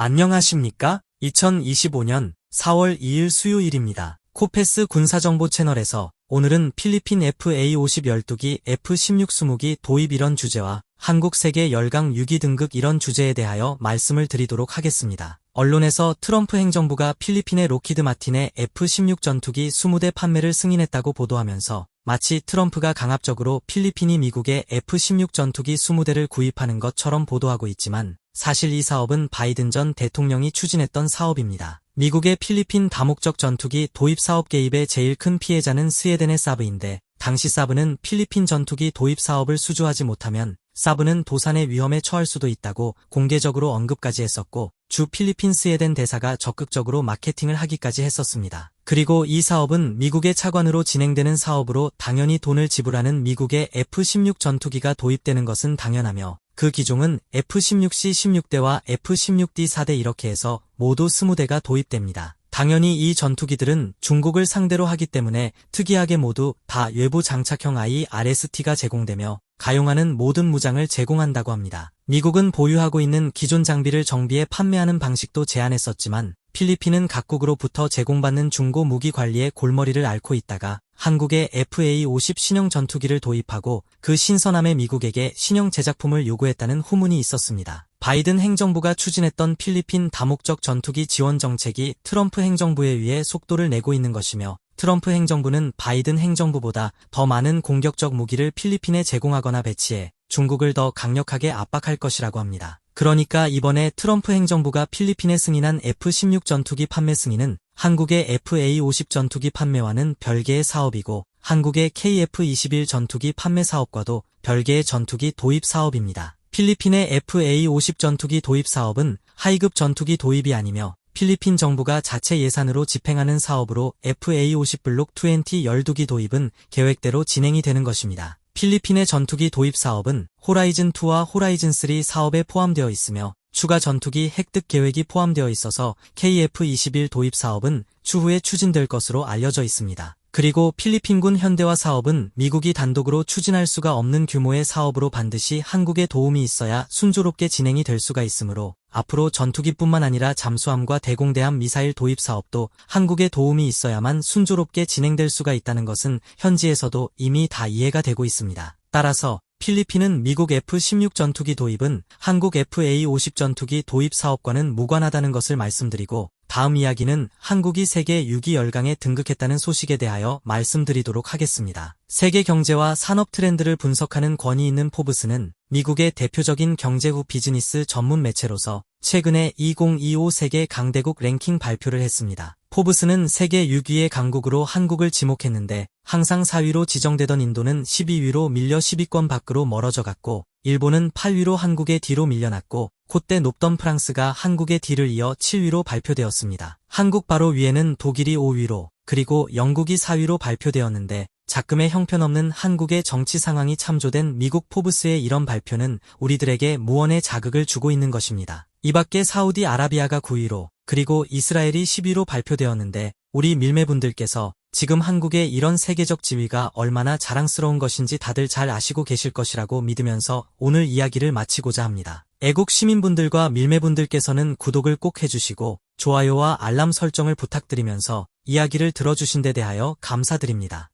안녕하십니까? 2025년 4월 2일 수요일입니다. 코페스 군사정보 채널에서 오늘은 필리핀 FA50 12기 F16 20기 도입 이런 주제와 한국 세계 열강 6위 등극 이런 주제에 대하여 말씀을 드리도록 하겠습니다. 언론에서 트럼프 행정부가 필리핀의 로키드 마틴의 F16 전투기 20대 판매를 승인했다고 보도하면서 마치 트럼프가 강압적으로 필리핀이 미국의 F16 전투기 20대를 구입하는 것처럼 보도하고 있지만 사실 이 사업은 바이든 전 대통령이 추진했던 사업입니다. 미국의 필리핀 다목적 전투기 도입 사업 개입의 제일 큰 피해자는 스웨덴의 사브인데 당시 사브는 필리핀 전투기 도입 사업을 수주하지 못하면 사브는 도산의 위험에 처할 수도 있다고 공개적으로 언급까지 했었고 주 필리핀 스웨덴 대사가 적극적으로 마케팅을 하기까지 했었습니다. 그리고 이 사업은 미국의 차관으로 진행되는 사업으로 당연히 돈을 지불하는 미국의 F-16 전투기가 도입되는 것은 당연하며 그 기종은 F-16C 16대와 F-16D 4대 이렇게 해서 모두 20대가 도입됩니다. 당연히 이 전투기들은 중국을 상대로 하기 때문에 특이하게 모두 다 외부 장착형 IRST가 제공되며 가용하는 모든 무장을 제공한다고 합니다. 미국은 보유하고 있는 기존 장비를 정비해 판매하는 방식도 제안했었지만 필리핀은 각국으로부터 제공받는 중고 무기 관리에 골머리를 앓고 있다가 한국의 FA-50 신형 전투기를 도입하고 그 신선함에 미국에게 신형 제작품을 요구했다는 후문이 있었습니다. 바이든 행정부가 추진했던 필리핀 다목적 전투기 지원 정책이 트럼프 행정부에 의해 속도를 내고 있는 것이며 트럼프 행정부는 바이든 행정부보다 더 많은 공격적 무기를 필리핀에 제공하거나 배치해 중국을 더 강력하게 압박할 것이라고 합니다. 그러니까 이번에 트럼프 행정부가 필리핀에 승인한 F-16 전투기 판매 승인은 한국의 FA-50 전투기 판매와는 별개의 사업이고 한국의 KF-21 전투기 판매 사업과도 별개의 전투기 도입 사업입니다. 필리핀의 FA-50 전투기 도입 사업은 하이급 전투기 도입이 아니며 필리핀 정부가 자체 예산으로 집행하는 사업으로 FA-50 블록 20 12기 도입은 계획대로 진행이 되는 것입니다. 필리핀의 전투기 도입 사업은 호라이즌2와 호라이즌3 사업에 포함되어 있으며 추가 전투기 획득 계획이 포함되어 있어서 KF-21 도입 사업은 추후에 추진될 것으로 알려져 있습니다. 그리고 필리핀군 현대화 사업은 미국이 단독으로 추진할 수가 없는 규모의 사업으로 반드시 한국의 도움이 있어야 순조롭게 진행이 될 수가 있으므로 앞으로 전투기뿐만 아니라 잠수함과 대공대함 미사일 도입 사업도 한국의 도움이 있어야만 순조롭게 진행될 수가 있다는 것은 현지에서도 이미 다 이해가 되고 있습니다. 따라서 필리핀은 미국 F-16 전투기 도입은 한국 FA-50 전투기 도입 사업과는 무관하다는 것을 말씀드리고 다음 이야기는 한국이 세계 6위 열강에 등극했다는 소식에 대하여 말씀드리도록 하겠습니다. 세계 경제와 산업 트렌드를 분석하는 권위 있는 포브스는 미국의 대표적인 경제 후 비즈니스 전문 매체로서 최근에 2025 세계 강대국 랭킹 발표를 했습니다. 포브스는 세계 6위의 강국으로 한국을 지목했는데 항상 4위로 지정되던 인도는 12위로 밀려 10위권 밖으로 멀어져 갔고 일본은 8위로 한국의 뒤로 밀려났고 콧대 높던 프랑스가 한국의 뒤를 이어 7위로 발표되었습니다. 한국 바로 위에는 독일이 5위로 그리고 영국이 4위로 발표되었는데 작금의 형편없는 한국의 정치 상황이 참조된 미국 포브스의 이런 발표는 우리들에게 무언의 자극을 주고 있는 것입니다. 이 밖에 사우디 아라비아가 9위로 그리고 이스라엘이 10위로 발표되었는데 우리 밀매분들께서 지금 한국의 이런 세계적 지위가 얼마나 자랑스러운 것인지 다들 잘 아시고 계실 것이라고 믿으면서 오늘 이야기를 마치고자 합니다. 애국 시민분들과 밀매분들께서는 구독을 꼭 해주시고 좋아요와 알람 설정을 부탁드리면서 이야기를 들어주신 데 대하여 감사드립니다.